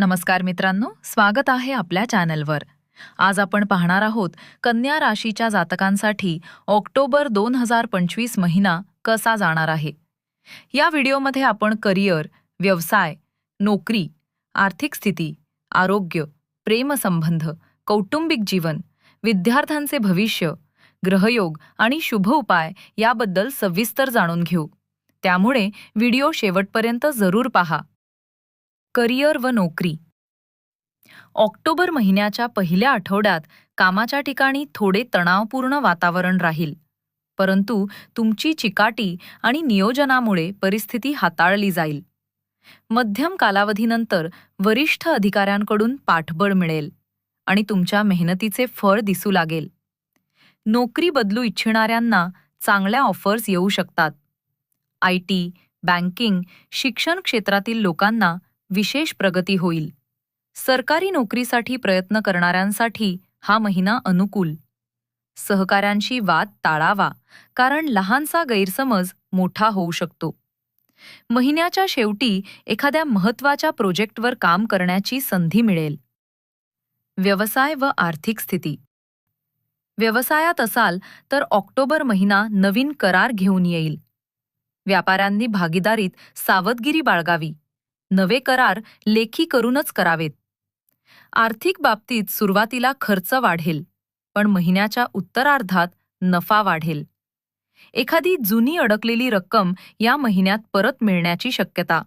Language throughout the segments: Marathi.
नमस्कार मित्रांनो स्वागत आहे आपल्या चॅनलवर. आज आपण पाहणार आहोत कन्या राशीच्या जातकांसाठी ऑक्टोबर दोन हजार पंचवीस महिना कसा जाणार आहे. या व्हिडिओमध्ये आपण करिअर व्यवसाय नोकरी आर्थिक स्थिती आरोग्य प्रेमसंबंध कौटुंबिक जीवन विद्यार्थ्यांचे भविष्य ग्रहयोग आणि शुभ उपाय याबद्दल सविस्तर जाणून घेऊ. त्यामुळे व्हिडिओ शेवटपर्यंत जरूर पहा. करिअर व नोकरी. ऑक्टोबर महिन्याच्या पहिल्या आठवड्यात कामाच्या ठिकाणी थोडे तणावपूर्ण वातावरण राहील. परंतु तुमची चिकाटी आणि नियोजनामुळे परिस्थिती हाताळली जाईल. मध्यम कालावधीनंतर वरिष्ठ अधिकाऱ्यांकडून पाठबळ मिळेल आणि तुमच्या मेहनतीचे फळ दिसू लागेल. नोकरी बदलू इच्छिणाऱ्यांना चांगल्या ऑफर्स येऊ शकतात. आय टी बँकिंग शिक्षण क्षेत्रातील लोकांना विशेष प्रगती होईल. सरकारी नोकरीसाठी प्रयत्न करणाऱ्यांसाठी हा महिना अनुकूल. सहकाऱ्यांशी वाद टाळावा कारण लहानसा गैरसमज मोठा होऊ शकतो. महिन्याच्या शेवटी एखाद्या महत्त्वाच्या प्रोजेक्टवर काम करण्याची संधी मिळेल. व्यवसाय व आर्थिक स्थिती. व्यवसायात असाल तर ऑक्टोबर महिना नवीन करार घेऊन येईल. व्यापाऱ्यांनी भागीदारीत सावधगिरी बाळगावी. नवे करार लेखी करूनच करावेत. आर्थिक बाबतीत सुरुवातीला खर्च वाढेल पण महिन्याच्या उत्तरार्धात नफा वाढेल. एखादी जुनी अडकलेली रक्कम या महिन्यात परत मिळण्याची शक्यता.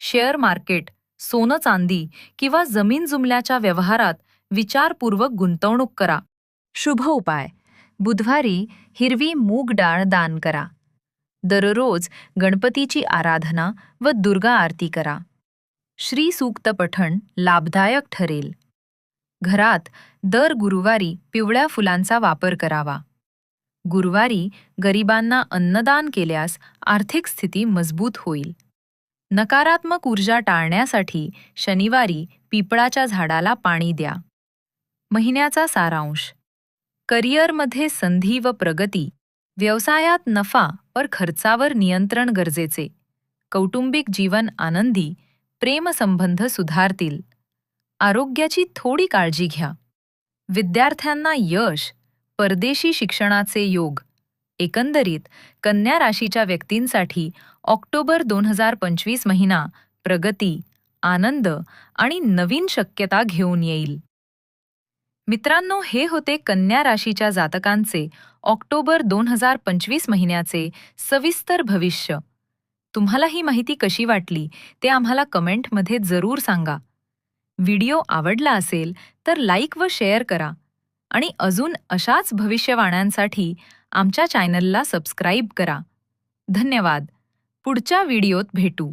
शेअर मार्केट सोनं चांदी किंवा जमीन जुमल्याच्या व्यवहारात विचारपूर्वक गुंतवणूक करा. शुभ उपाय. बुधवारी हिरवी मूग डाळ दान करा. दररोज गणपतीची आराधना व दुर्गा आरती करा. श्री सूक्त पठण लाभदायक ठरेल. घरात दर गुरुवारी पिवळ्या फुलांचा वापर करावा. गुरुवारी गरिबांना अन्नदान केल्यास आर्थिक स्थिती मजबूत होईल. नकारात्मक ऊर्जा टाळण्यासाठी शनिवारी पिपळाच्या झाडाला पाणी द्या. महिन्याचा सारांश. करिअरमध्ये संधी व प्रगती व्यवसायात नफा पर खर्चावर नियंत्रण गरजेचे. कौटुंबिक जीवन आनंदी प्रेमसंबंध सुधारतील. आरोग्याची थोडी काळजी घ्या. विद्यार्थ्यांना यश परदेशी शिक्षणाचे योग एकंदरीत कन्या राशीच्या व्यक्तींसाठी ऑक्टोबर दोन हजार पंचवीस महिना प्रगती आनंद आणि नवीन शक्यता घेऊन येईल. मित्रांनो हे होते कन्या राशीच्या जातकांचे ऑक्टोबर दोन हजार पंचवीस महिन्याचे सविस्तर भविष्य. तुम्हाला ही माहिती कशी वाटली ते आम्हाला कमेंटमध्ये जरूर सांगा. व्हिडिओ आवडला असेल तर लाईक व शेअर करा. आणि अजून अशाच भविष्यवाण्यांसाठी आमच्या चॅनलला सबस्क्राईब करा. धन्यवाद. पुढच्या व्हिडिओत भेटू.